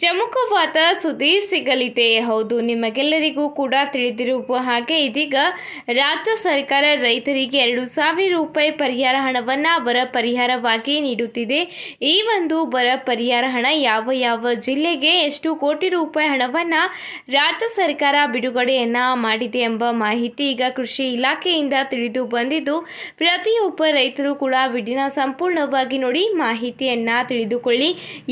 ಪ್ರಮುಖವಾದ ಸುದ್ದಿ ಸಿಗಲಿದೆ. ಹೌದು, ನಿಮಗೆಲ್ಲರಿಗೂ ಕೂಡ ತಿಳಿದಿರುವ ಹಾಗೆ ಇದೀಗ ರಾಜ್ಯ ಸರ್ಕಾರ ರೈತರಿಗೆ ಎರಡು ಸಾವಿರ ರೂಪಾಯಿ ಪರಿಹಾರ ಹಣವನ್ನು ಬರ ಪರಿಹಾರವಾಗಿ ನೀಡುತ್ತಿದೆ. ಈ ಒಂದು ಬರ ಪರಿಹಾರ ಹಣ ಯಾವ ಯಾವ ಜಿಲ್ಲೆಗೆ ಎಷ್ಟು ಕೋಟಿ ರೂಪಾಯಿ ಹಣವನ್ನು ರಾಜ್ಯ ಸರ್ಕಾರ ಬಿಡುಗಡೆಯನ್ನ ಮಾಡಿದೆ ಎಂಬ ಮಾಹಿತಿ ಈಗ ಕೃಷಿ ಇಲಾಖೆಯಿಂದ ತಿಳಿದು ಬಂದಿದ್ದು, ಪ್ರತಿಯೊಬ್ಬ ರೈತರು ಕೂಡ ವಿಡಿಯೋನ ಸಂಪೂರ್ಣವಾಗಿ ನೋಡಿ ಮಾಹಿತಿಯನ್ನು ತಿಳಿದುಕೊಳ್ಳಿ.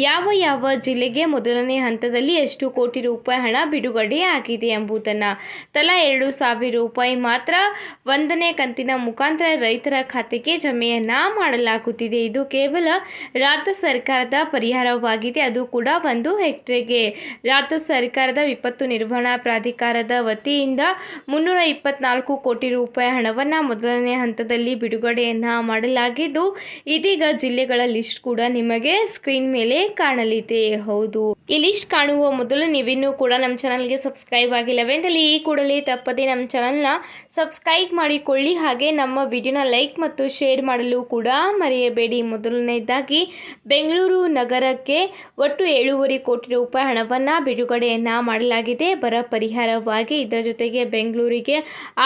ಯಾವ ಯಾವ ಜಿಲ್ಲೆಗೆ ಮೊದಲನೇ ಹಂತದಲ್ಲಿ ಎಷ್ಟು ಕೋಟಿ ರೂಪಾಯಿ ಹಣ ಬಿಡುಗಡೆ ಆಗಿದೆ ಎಂಬುದನ್ನು. ತಲಾ ಎರಡು ಸಾವಿರ ರೂಪಾಯಿ ಮಾತ್ರ ಒಂದನೇ ಕಂತಿನ ಮುಖಾಂತರ ರೈತರ ಖಾತೆಗೆ ಜಮೆಯನ್ನು ಮಾಡಲಾಗುತ್ತಿದೆ. ಇದು ಕೇವಲ ರಾಜ್ಯ ಸರ್ಕಾರದ ಪರಿಹಾರವಾಗಿದೆ. ಅದು ಕೂಡ ಒಂದು ಹೆಕ್ಟೇರ್ಗೆ. ರಾಜ್ಯ ಸರ್ಕಾರದ ವಿಪತ್ತು ನಿರ್ವಹಣಾ ಪ್ರಾಧಿಕಾರದ ವತಿಯಿಂದ ಮುನ್ನೂರ ಇಪ್ಪತ್ನಾಲ್ಕು ಕೋಟಿ ರೂಪಾಯಿ ಹಣವನ್ನು ಮೊದಲನೇ ಹಂತದಲ್ಲಿ ಬಿಡುಗಡೆಯನ್ನ ಮಾಡಲಾಗಿದ್ದು, ಇದೀಗ ಜಿಲ್ಲೆಗಳ ಲಿಸ್ಟ್ ಕೂಡ ನಿಮಗೆ ಸ್ಕ್ರೀನ್ ಮೇಲೆ ಕಾಣಲಿದೆ. ಹೌದು. ಈ ಲಿಸ್ಟ್ ಕಾಣುವ ಮೊದಲು ನೀವಿನ್ನೂ ಕೂಡ ನಮ್ಮ ಚಾನಲ್ಗೆ ಸಬ್ಸ್ಕ್ರೈಬ್ ಆಗಿಲ್ಲವೆಂದಲ್ಲಿ ಈ ಕೂಡಲೇ ತಪ್ಪದೆ ನಮ್ಮ ಚಾನಲ್ನ ಸಬ್ಸ್ಕ್ರೈಬ್ ಮಾಡಿಕೊಳ್ಳಿ. ಹಾಗೆ ನಮ್ಮ ವಿಡಿಯೋನ ಲೈಕ್ ಮತ್ತು ಶೇರ್ ಮಾಡಲು ಕೂಡ ಮರೆಯಬೇಡಿ. ಮೊದಲನೇದಾಗಿ, ಬೆಂಗಳೂರು ನಗರಕ್ಕೆ ಒಟ್ಟು ಏಳೂವರೆ ಕೋಟಿ ರೂಪಾಯಿ ಹಣವನ್ನು ಬಿಡುಗಡೆಯನ್ನು ಮಾಡಲಾಗಿದೆ. ಬರ ಪರಿಹಾರವಾಗಿ ಇದರ ಜೊತೆಗೆ ಬೆಂಗಳೂರಿಗೆ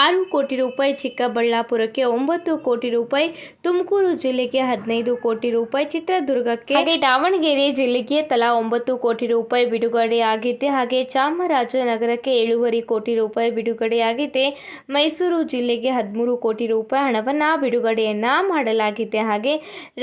ಆರು ಕೋಟಿ ರೂಪಾಯಿ, ಚಿಕ್ಕಬಳ್ಳಾಪುರಕ್ಕೆ ಒಂಬತ್ತು ಕೋಟಿ ರೂಪಾಯಿ, ತುಮಕೂರು ಜಿಲ್ಲೆಗೆ ಹದಿನೈದು ಕೋಟಿ ರೂಪಾಯಿ, ಚಿತ್ರದುರ್ಗಕ್ಕೆ ಹಾಗೆ ದಾವಣಗೆರೆ ಜಿಲ್ಲೆಗೆ ತಲಾ ಒಂಬತ್ತು ಕೋಟಿ ಬಿಡುಗಡೆಯಾಗಿದೆ ಹಾಗೆ ಚಾಮರಾಜನಗರಕ್ಕೆ ಏಳೂವರೆ ಕೋಟಿ ರೂಪಾಯಿ ಬಿಡುಗಡೆಯಾಗಿದೆ ಮೈಸೂರು ಜಿಲ್ಲೆಗೆ ಹದಿಮೂರು ಕೋಟಿ ರೂಪಾಯಿ ಹಣವನ್ನು ಬಿಡುಗಡೆಯನ್ನು ಮಾಡಲಾಗಿದೆ ಹಾಗೆ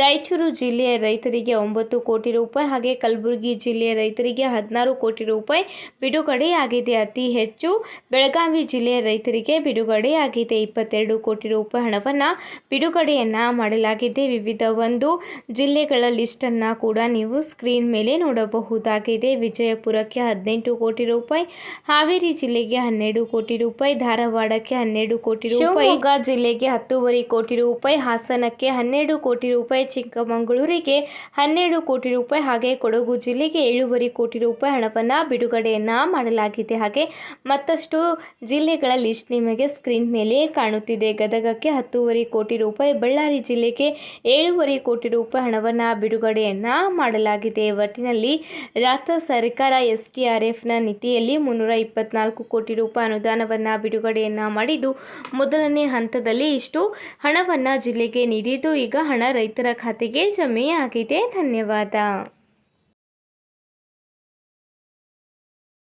ರಾಯಚೂರು ಜಿಲ್ಲೆಯ ರೈತರಿಗೆ ಒಂಬತ್ತು ಕೋಟಿ ರೂಪಾಯಿ, ಹಾಗೆ ಕಲಬುರಗಿ ಜಿಲ್ಲೆಯ ರೈತರಿಗೆ ಹದಿನಾರು ಕೋಟಿ ರೂಪಾಯಿ ಬಿಡುಗಡೆಯಾಗಿದೆ ಅತಿ ಹೆಚ್ಚು ಬೆಳಗಾವಿ ಜಿಲ್ಲೆಯ ರೈತರಿಗೆ ಬಿಡುಗಡೆಯಾಗಿದೆ ಇಪ್ಪತ್ತೆರಡು ಕೋಟಿ ರೂಪಾಯಿ ಹಣವನ್ನು ಬಿಡುಗಡೆಯನ್ನು ಮಾಡಲಾಗಿದೆ ವಿವಿಧ ಒಂದು ಜಿಲ್ಲೆಗಳ ಲಿಸ್ಟನ್ನು ಕೂಡ ನೀವು ಸ್ಕ್ರೀನ್ ಮೇಲೆ ನೋಡಬಹುದಾಗಿದೆ. ವಿಜಯಪುರಕ್ಕೆ ಹದಿನೆಂಟು ಕೋಟಿ ರೂಪಾಯಿ, ಹಾವೇರಿ ಜಿಲ್ಲೆಗೆ ಹನ್ನೆರಡು ಕೋಟಿ ರೂಪಾಯಿ, ಧಾರವಾಡಕ್ಕೆ ಹನ್ನೆರಡು ಕೋಟಿ ರೂಪಾಯಿ, ಶಿವಮೊಗ್ಗ ಜಿಲ್ಲೆಗೆ ಹತ್ತೂವರೆ ಕೋಟಿ ರೂಪಾಯಿ, ಹಾಸನಕ್ಕೆ ಹನ್ನೆರಡು ಕೋಟಿ ರೂಪಾಯಿ, ಚಿಕ್ಕಮಗಳೂರಿಗೆ ಹನ್ನೆರಡು ಕೋಟಿ ರೂಪಾಯಿ ಹಾಗೆ ಕೊಡಗು ಜಿಲ್ಲೆಗೆ ಏಳುವರೆ ಕೋಟಿ ರೂಪಾಯಿ ಹಣವನ್ನು ಬಿಡುಗಡೆಯನ್ನ ಮಾಡಲಾಗಿದೆ. ಹಾಗೆ ಮತ್ತಷ್ಟು ಜಿಲ್ಲೆಗಳ ಲಿಸ್ಟ್ ನಿಮಗೆ ಸ್ಕ್ರೀನ್ ಮೇಲೆ ಕಾಣುತ್ತಿದೆ. ಗದಗಕ್ಕೆ ಹತ್ತೂವರೆ ಕೋಟಿ ರೂಪಾಯಿ, ಬಳ್ಳಾರಿ ಜಿಲ್ಲೆಗೆ ಏಳುವರೆ ಕೋಟಿ ರೂಪಾಯಿ ಹಣವನ್ನು ಬಿಡುಗಡೆಯನ್ನ ಮಾಡಲಾಗಿದೆ. ಒಟ್ಟಿನಲ್ಲಿ ರಾಜ್ಯ ಸರ್ಕಾರ ಎಸ್ ಟಿ ಆರ್ ಎಫ್ನ ನೀತಿಯಲ್ಲಿ ಮುನ್ನೂರ ಇಪ್ಪತ್ನಾಲ್ಕು ಕೋಟಿ ರೂಪಾಯಿ ಅನುದಾನವನ್ನು ಬಿಡುಗಡೆಯನ್ನು ಮಾಡಿದ್ದು, ಮೊದಲನೇ ಹಂತದಲ್ಲಿ ಇಷ್ಟು ಹಣವನ್ನು ಜಿಲ್ಲೆಗೆ ನೀಡಿದ್ದು. ಈಗ ಹಣ ರೈತರ ಖಾತೆಗೆ ಜಮೆಯಾಗಿದೆ. ಧನ್ಯವಾದ.